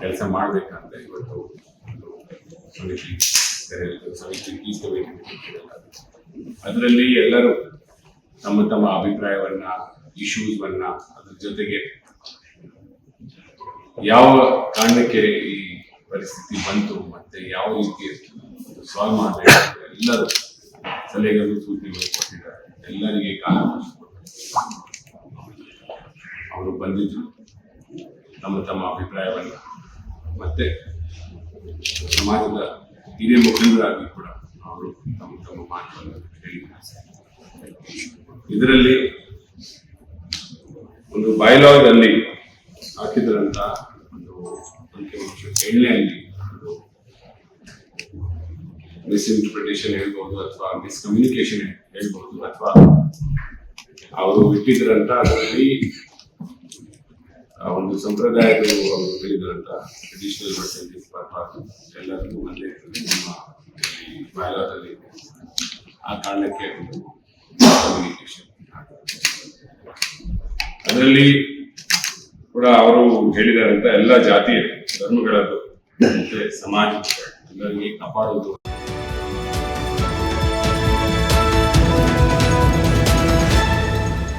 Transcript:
ಕೆಲಸ ಮಾಡ್ಬೇಕಂತ ಇವತ್ತು ಅದರಲ್ಲಿ ಎಲ್ಲರೂ ತಮ್ಮ ತಮ್ಮ ಅಭಿಪ್ರಾಯವನ್ನ ಇಶ್ಯೂಸ್ವನ್ನ ಅದ್ರ ಜೊತೆಗೆ ಯಾವ ಕಾರಣಕ್ಕೆ ಈ ಪರಿಸ್ಥಿತಿ ಬಂತು ಮತ್ತೆ ಯಾವ ರೀತಿ ಸಾಲ್ವ್ ಮಾಡಬೇಕು ಎಲ್ಲರೂ ಸಲಹೆಗಳು, ಸೂಚನೆಗಳು ಕೊಟ್ಟಿದ್ದಾರೆ. ಎಲ್ಲರಿಗೆ ಕಾಲ ಬಂದಿದ್ರು. ತಮ್ಮ ತಮ್ಮ ಅಭಿಪ್ರಾಯವನ್ನು. ಮತ್ತೆ ಸಮಾಜದ ಹಿರಿಯ ಮುಖಂಡರಾಗಿ ಕೂಡ ಅವರು ತಮ್ಮ ತಮ್ಮ ಮಾತನ್ನು ಹೇಳಿದ್ದಾರೆ. ಇದರಲ್ಲಿ ಒಂದು ಬಯಲಾದಲ್ಲಿ ಹಾಕಿದ್ರಂತ ಒಂದು ಅಂಕಿಅಂಶ ಎಣ್ಣೆಯಲ್ಲಿ ಒಂದು ಮಿಸ್ಇಂಟರ್ಪ್ರಿಟೇಷನ್ ಹೇಳ್ಬೋದು ಅಥವಾ ಮಿಸ್ಕಮ್ಯುನಿಕೇಶನ್ ಹೇಳ್ಬೋದು ಅಥವಾ ಅವರು ಇಟ್ಟಿದ್ರಂತ ಅದರಲ್ಲಿ ಆ ಒಂದು ಸಂಪ್ರದಾಯದ ಅವರು ಹೇಳಿದಂತ ಟ್ರೆಡಿಷನಲ್ ಬಟ್ಟೆ ಬರಬಾರ್ದು ಎಲ್ಲರಿಗೂ ಒಂದೇ ಇರ್ತದೆ. ನಮ್ಮ ಮಹಿಳಾದಲ್ಲಿ ಆ ಕಾರಣಕ್ಕೆ ಕಮ್ಯುನಿಕೇಶನ್ ಅದರಲ್ಲಿ ಕೂಡ ಅವರು ಹೇಳಿದಾರಂತ ಎಲ್ಲ ಜಾತಿ ಧರ್ಮಗಳದ್ದು ಮತ್ತೆ ಸಮಾಜ ಎಲ್ಲರಿಗೆ ಕಾಪಾಡುವುದು